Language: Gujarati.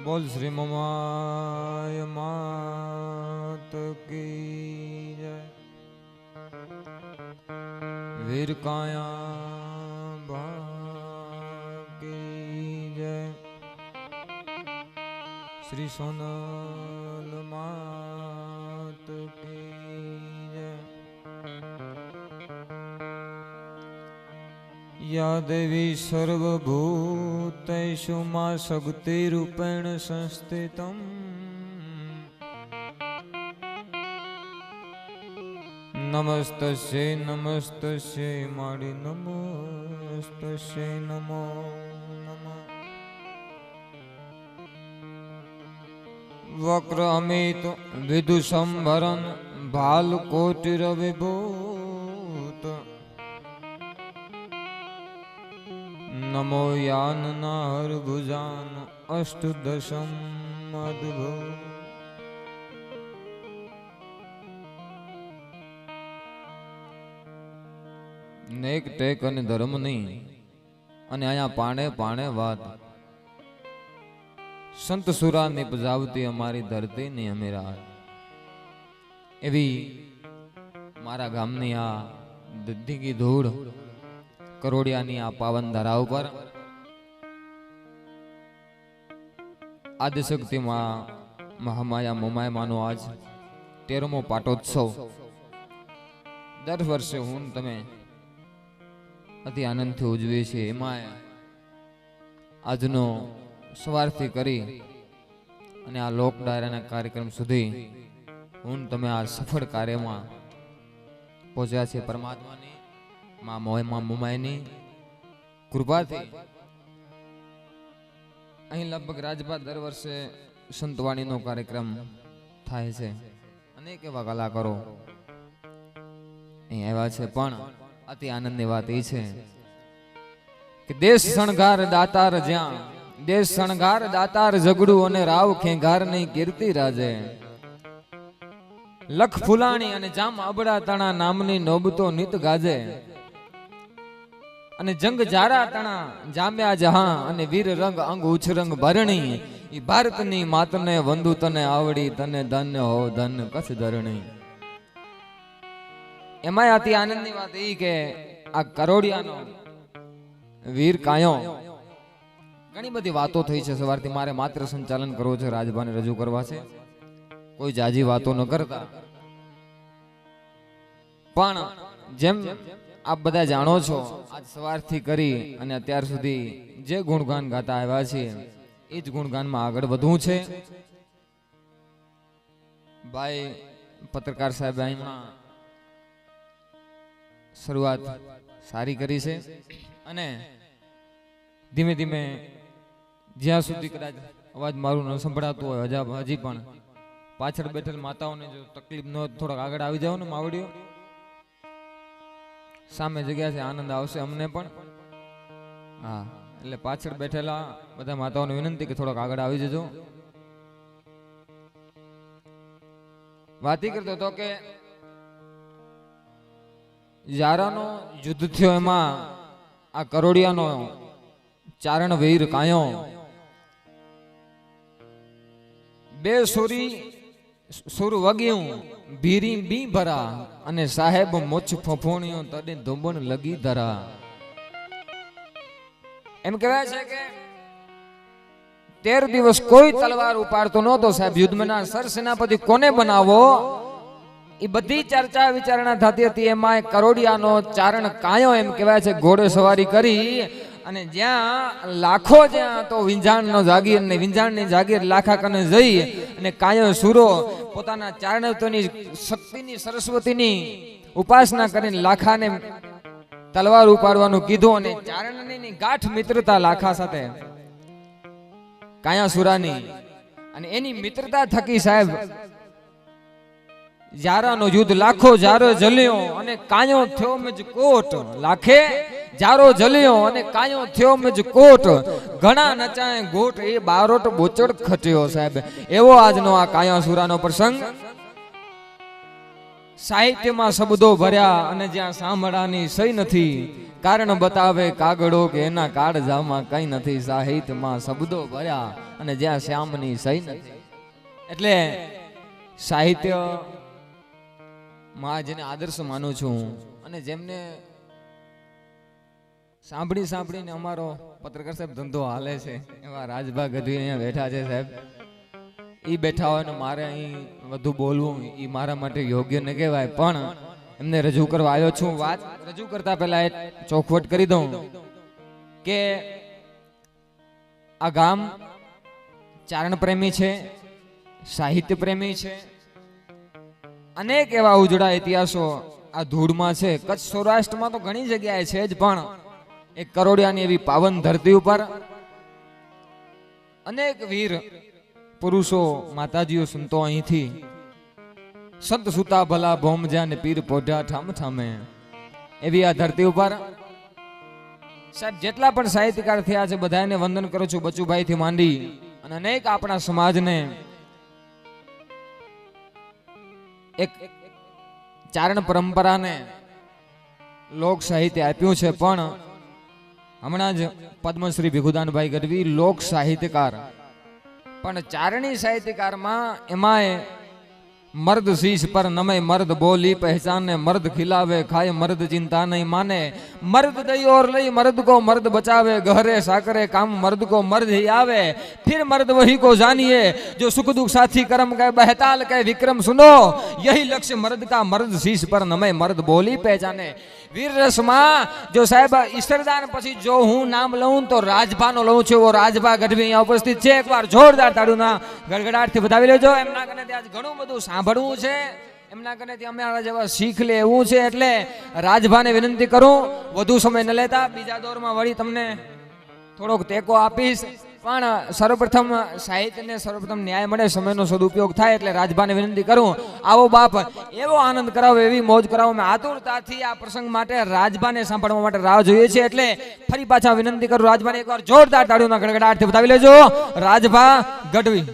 બોલ શ્રી મમાય માત કી જય. વીર કાયા બા કી જય. શ્રી સોનલ માત યા દેવી સર્વભૂતેષુ મા શક્તિરૂપેણ સંસ્થિતમ. નમસ્તસ્ય નમસ્તસ્ય માડી નમસ્તસ્ય નમો વક્ર અમિત વિદુ સંભરન ભાલ નમો યાનના હરભુજાન અષ્ટદશમ અદભુત નેક ટેક અને ધર્મ નહીં અને અહીંયા પાણે પાણે વાત સંત સુરા નિપજાવતી અમારી ધરતી ની અમીરા એવી મારા ગામની આ દીઘી ધૂળ કરોડિયાની આ પાવન ધરા ઉપર આદિશક્તિમાં મહામાયા મોમાયમાનો આજ તેરમો પાટોત્સવ. દર વર્ષે હું તમે અતિ આનંદથી ઉજવીએ છીએ. એમાં આજનો સવારથી કરી અને આ લોક ડાયરાના કાર્યક્રમ સુધી હું તમે આ સફળ કાર્યમાં પહોંચ્યા છે પરમાત્માની. માં મોયમાં મોમાયની કૃપાથી. અહીં લગભગ રાજભા દર વર્ષે સંતવાણીનો કાર્યક્રમ થાય છે. અનેક એવા કલાકારો અહીં આવ્યા છે, પણ અતિ આનંદની વાત એ છે કે દેશ શણગાર દાતાર જ્યાં, દેશ શણગાર દાતાર ઝઘડું અને રાવ ખેંગારની કીર્તિ રાજે. લખ ફુલાણી અને જામ અબડા તણા નામની નોબતો નિત ગાજે. અને જંગ જારા તણા જામ્યા જહાં અને વીર રંગ, અંગ ઉછરંગ ભરણી. ઈ ભારતની માતને વંદુ તને આવડી, તને ધન્ય હો ધન કચ્છ ધરણી. એમાં અતિ આનંદની વાત એ કે આ કરોડિયાનો વીર કાયો. ઘણી બધી વાતો થઈ છે સવારથી, મારે માત્ર સંચાલન કરવું છે, રાજભાને રજૂ કરવા છે. કોઈ જાજી વાતો ન કરતા. પણ જેમ આપ બધા જાણો છો, આજ સવારથી કરી અને અત્યાર સુધી જે ગુણગાન ગાતા આવ્યા છે એ જ ગુણગાનમાં આગળ વધવું છે. ભાઈ, પત્રકાર સાહેબ શરૂઆત સારી કરી છે અને ધીમે ધીમે જ્યાં સુધી કદાચ અવાજ મારું ન સંભળાતું હોય, હજા હજી પણ પાછળ બેઠેલ માતાઓને જો તકલીફ ન થોડાક આગળ આવી જાવ ને, માવડીઓ. સામે જગ્યા છે, આનંદ આવશે અમને પણ. હા, એટલે પાછળ બેઠેલા બધા માતાઓને વિનંતી કે થોડોક આગળ આવી જજો. વાત કરતો હતો કે યારાનો યુદ્ધ થયો એમાં, આ કરોડિયાનો ચારણ વીર કાયો. બે સુરી, સુર વગ્યું. ભીરી બી ભરા અને સાહેબ મોચ ફફોણીઓ તડે ધુંબણ લગી ધરા. એમ કહેવાય છે કે તેર દિવસ કોઈ તલવાર ઉપાડતો નહોતો સાહેબ. યુદ્ધમાં સર સેનાપતિ કોને બનાવો? એ બધી ચર્ચા વિચારણા થતી હતી. એમાં કરોડિયાનો ચારણ કાયો એમ કહેવાય છે. ઘોડે સવારી કરી અને જ્યાં લાખો જ્યાં તો વિંજાણનો જાગીર ને વિંજાણની જાગીર લાખા કને જઈ અને કાયો સુરો પોતાના ચારણત્વની શક્તિની સરસ્વતીની ઉપાસના કરીને લાખાને તલવાર ઉપાડવાનું કીધું અને ચારણની ગાંઠ મિત્રતા લાખા સાથે કાયા સુરાની અને એની મિત્રતા થકી સાહેબ જારાનો યુદ્ધ લાખો જારો જલ્યો અને કાયો થયો મેજ કોટ. લાખે જારો જલ્યો અને કાયો થયો મેજ કોટ. ઘણા નચાય ગોટ, એ બારોટ બોચડ ખટ્યો સાહેબ. એવો આજનો આ કાયા સુરાનો પ્રસંગ. સાહિત્યમાં શબ્દો ભર્યા અને જ્યાં સાંભળાની સહી નથી. કારણ બતાવે કાગળો કે એના કાળજામાં કઈ નથી. સાહિત્યમાં શબ્દો ભર્યા અને જ્યાં શ્યામની સહી નથી. એટલે સાહિત્ય માં જેને આદર્શ માનું છું અને જેમને સાંભળી સાંભળીને અમારો પત્રકાર સાહેબ ધંધો હાલે છે. એવા રાજભા ગઢવી અહીંયા બેઠા છે સાહેબ. એ બેઠા હોય ને મારે અહીં વધુ બોલવું એ મારા માટે યોગ્ય ન કહેવાય. પણ એમને રજૂ કરવા આવ્યો છું. વાત રજૂ કરતા પહેલા એ ચોખવટ કરી દઉં કે આ ગામ ચારણ પ્રેમી છે, સાહિત્ય પ્રેમી છે અનેક એવા ઉજળા ઇતિહાસો આ ધૂળમાં છે. કચ્છ સૌરાષ્ટ્રમાં તો ઘણી જગ્યાએ છે જ, પણ એક કરોડિયાની એવી પાવન ધરતી ઉપર અનેક વીર પુરુષો, માતાજીઓ, સંતો અહીંથી સંત સુતા ભલા ભોમજા ને પીર પોઢા ઠામ ઠામે. એવી આ ધરતી ઉપર સાહેબ, જેટલા પણ સાહિત્યકાર થયા છે બધાને વંદન કરું છું બચુભાઈ થી માંડી અને અનેક આપણા સમાજને એક ચારણ પરંપરાને લોક સાહિત્ય આપ્યું છે, પણ હમણાં જ પદ્મશ્રી ભીખુદાનભાઈ ગઢવી લોક સાહિત્યકાર. પણ ચારણી સાહિત્યકારમાં એમાંય મર્દ શીશ પર નમે મર્દ બોલી પહેચાને મર્દ ખિલાવે, ખાય મર્દ ચિંતા નહીં માને મર્દ દઈ ઓર લઈ મર્દ को मर्द बचावे गहरे साकरे काम मर्द को मर्द ही आवे फिर मर्द वही को जानिए जो सुख दुख साथी कर्म कहे बहताल कहे विक्रम सुनो यही लक्ष्य मर्द का मर्द शीश पर नमे मर्द बोली पहचाने વીર રસમાં જો સાહેબ ઈશ્વરદાન પછી જો હું નામ લઉં તો રાજભાનો લઉં છું એવો રાજભા ગઢવી અહીંયા ઉપસ્થિત છે એકવાર જોરદાર તાળુના ગડગડાટથી વધાવી લેજો એમના કને ત્યાં ઘણું બધું સાંભળવું છે એમના કને ત્યાં અમારા જેવા શીખ લે એવું છે એટલે રાજભાને વિનંતી કરું, વધુ સમય ન લેતા બીજા દોરમાં વળી તમને થોડોક ટેકો આપીશ. પણ સર્વપ્રથમ સાહિત્યને સર્વપ્રથમ ન્યાય મળે, સમયનો સદુપયોગ થાય એટલે રાજભાને વિનંતી કરું, આવો બાપ, એવો આનંદ કરાવો, એવી મોજ કરાવો. મેં આતુરતાથી આ પ્રસંગ માટે રાજભાને સાંભળવા માટે રાહ જોઈએ છે એટલે ફરી પાછા વિનંતી કરું, રાજભાને એકવાર જોરદાર તાળીઓના ગડગડાટથી બતાવી લેજો. રાજભા ગઢવી.